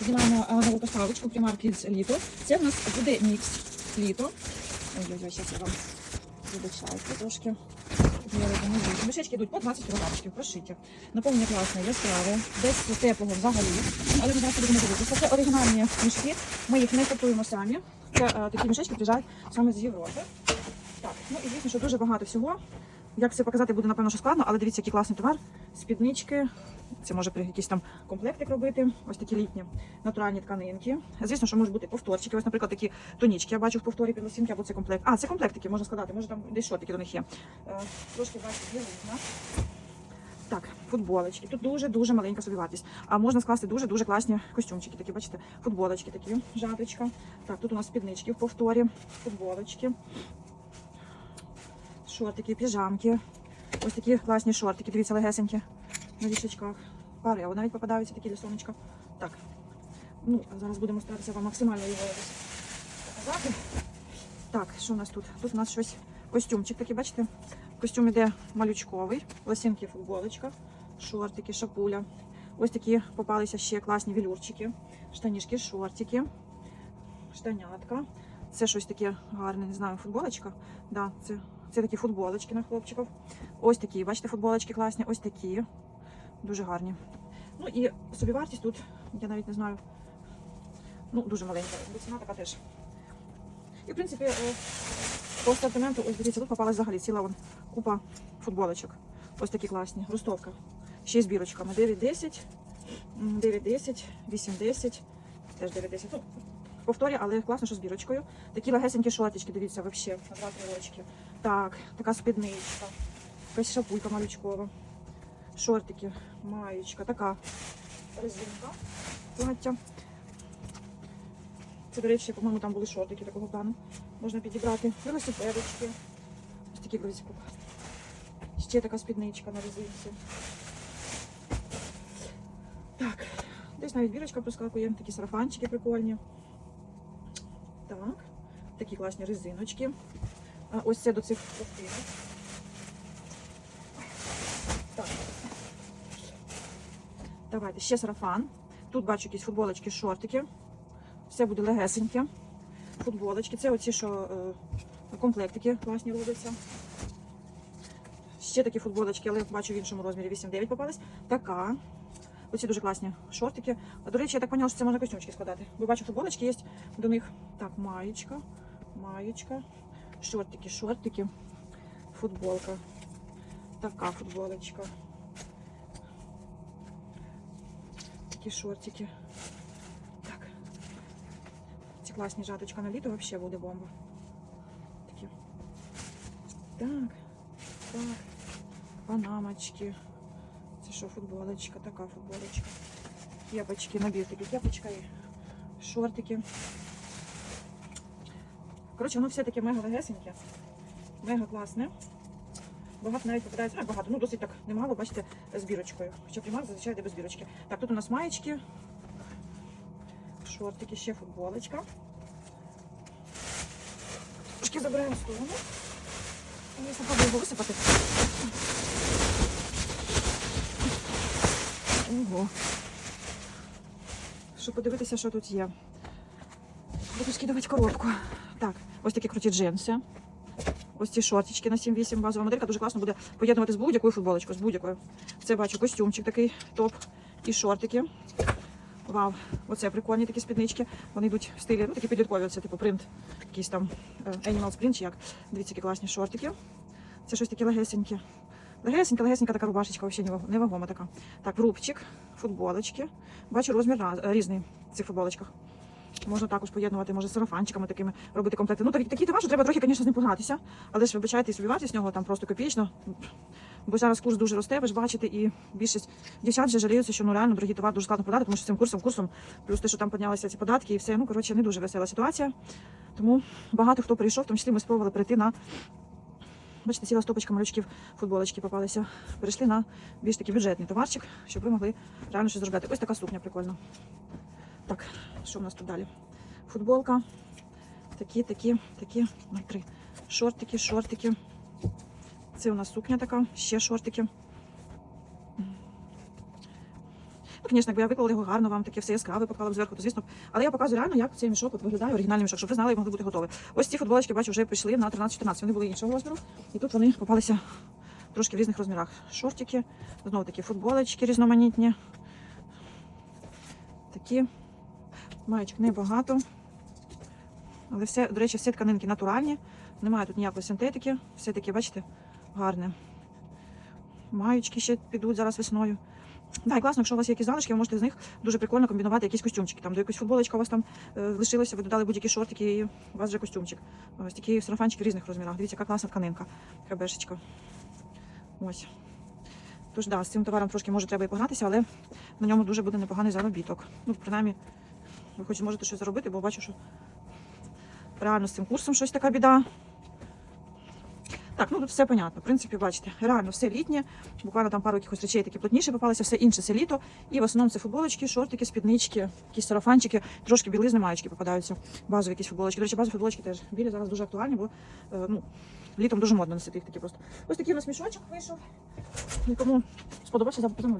Знімаємо нову поставочку примарки з літо. Це в нас буде мікс літо. Ой-ой-ой, зараз я вам вибачайте трошки. Мішечки йдуть по 20 кг прошиті. Наповнення класне, яскраве, без теплого взагалі. Але ми зараз будемо дивитися. Це оригінальні мішки. Ми їх не купуємо самі. Це е, такі мішечки приїжджають саме з Європи. Так, ну і звісно, що дуже багато всього. Як це показати буде, напевно, що складно, але дивіться, який класний товар. Спіднички. Це може якийсь там комплектик робити. Ось такі літні натуральні тканинки. Звісно, що можуть бути повторчики. Ось, наприклад, такі тонічки. Я бачу в повторі підлосінки або це комплект. А, це комплектики можна складати. Може там десь шотики до них є. Е, трошки бачите, білизна. Так, футболочки. Тут дуже-дуже маленька собівартість. А можна скласти дуже-дуже класні костюмчики. Такі, бачите, футболочки такі, жаточка. Так, тут у нас спіднички в повторі, футболочки, шортики, піжамки. Ось такі класні шортики, дивіться, легесенькі на вішечках. Пари, а навіть попадаються такі для сонечка. Так. Ну, зараз будемо старатися вам максимально його показати. Так, що у нас тут? Тут у нас щось костюмчик такий, бачите? Костюм іде малючковий, лосінки, футболочка, шортики, шапуля. Ось такі попалися ще класні вілюрчики, штанішки, шортики, штанятка. Це щось таке гарне, не знаю, футболочка. Да, це, це такі футболочки на хлопчиків. Ось такі, бачите, футболочки класні, ось такі. Дуже гарні. Ну і собівартість тут, я навіть не знаю. Ну, дуже маленька. бо Ціна така теж. І в принципі, е, по асортименту, ось дивіться, тут попалась взагалі ціла вон, купа футболочок. Ось такі класні. Ростовка. Ще з бірочками. 9-10, м, 9-10, 8-10, теж 9-10. Ну, в повторі, але класно, що з бірочкою. Такі легесенькі шортички, дивіться, взагалі, на два-три. Так, така спідничка. Якась шапулька малючкова. Шортики, маєчка, така резинка. Плаття. Це, до речі, по-моєму, там були шортики такого плану. Можна підібрати. Велосипедочки. Ось такі дивіться, попасти. Ще така спідничка на резинці. Так, десь навіть бірочка проскакує, такі сарафанчики прикольні. Так, такі класні резиночки. Ось це до цих ковтинок. Так. Давайте ще сарафан. Тут бачу якісь футболочки, шортики. Все буде легесеньке. Футболочки. Це оці, що е, комплектики класні робляться. Ще такі футболочки, але бачу в іншому розмірі 8-9 попались. Така. Оці дуже класні шортики. А, До речі, я так поняла, що це можна костюмчики складати. Бо бачу, футболочки є до них. Так, маєчка, маєчка, шортики, шортики, футболка. Така футболочка. Такі шортики. Так. Ці класні жаточка на літо взагалі буде бомба. Такі. Так. Так. Панамочки. Що, футболочка, така футболочка. Кепочки, набір такий кепочка і шортики. Коротше, воно все таке мега легесеньке, мега класне. Багато навіть попадається, а багато, ну досить так немало, бачите, з бірочкою. Хоча примар зазвичай йде без бірочки. Так, тут у нас маєчки, шортики, ще футболочка. Трошки забираємо сторону. Спробую його висипати. Ого. Щоб подивитися, що тут є. Буду скидувати коробку. Так, ось такі круті джинси. Ось ці шортички на 7-8 базова моделька дуже класно буде поєднувати з будь-якою футболочкою, з будь-якою. Це бачу костюмчик такий топ і шортики. Вау, оце прикольні такі спіднички. Вони йдуть в стилі, ну такі підліткові, це типу принт, якийсь там е, Animal Sprint як. Дивіться, які класні шортики. Це щось таке легесеньке. Легесенька, легесенька така рубашечка, взагалі невагома така. Так, рубчик, футболочки. Бачу розмір різний в цих футболочках. Можна також поєднувати, може, з сарафанчиками такими робити комплекти. Ну, такі, такі товар, що треба трохи, звісно, з ним погнатися. Але ж вибачайте, і собі вартість з нього там просто копійечно. Бо зараз курс дуже росте, ви ж бачите, і більшість дівчат вже жаліються, що ну реально дорогий товар дуже складно продати, тому що цим курсом, курсом, плюс те, що там піднялися ці податки і все. Ну, коротше, не дуже весела ситуація. Тому багато хто прийшов, в тому числі ми спробували перейти на. Бачите, ціла стопочка малючків, футболочки попалися. Перейшли на більш такий бюджетний товарчик, щоб ви могли реально щось зробити. Ось така сукня прикольна. Так, що в нас тут далі? Футболка. Такі, такі, такі, три. Шортики, шортики. Це у нас сукня така, ще шортики. Звісно, якби я виклала його гарно, вам таке все яскраве поклала б зверху, то звісно. Але я показую реально, як цей мішок от виглядає, оригінальний мішок, щоб ви знали і могли бути готові. Ось ці футболочки, бачу, вже прийшли на 13-14. Вони були іншого розміру. І тут вони попалися трошки в різних розмірах. Шортики, знову такі футболочки різноманітні. Такі. Маючок небагато. Але все, до речі, всі тканинки натуральні. Немає тут ніякої синтетики. Все таке, бачите, гарне. Маючки ще підуть зараз весною. Да, класно, якщо у вас є якісь залишки, ви можете з них дуже прикольно комбінувати якісь костюмчики. Там до якоїсь футболочка у вас там е, лишилося, ви додали будь-які шортики, і у вас вже костюмчик. Ось такі сарафанчики в різних розмірах. Дивіться, яка класна тканинка. Хебешечка. Ось. Тож да, з цим товаром трошки може треба і погнатися, але на ньому дуже буде непоганий заробіток. Ну, принаймні, ви хоч можете щось заробити, бо бачу, що реально з цим курсом щось така біда. Так, ну тут все понятно. В принципі, бачите, реально все літнє. Буквально там пару якихось речей такі плотніші попалися, все інше це літо. І в основному це футболочки, шортики, спіднички, якісь сарафанчики, трошки білизни, маєчки попадаються. Базові якісь футболочки. До речі, базові футболочки теж білі зараз дуже актуальні, бо е, ну, літом дуже модно носити їх такі просто. Ось такий у нас мішочок вийшов. Нікому сподобався, замовляйте.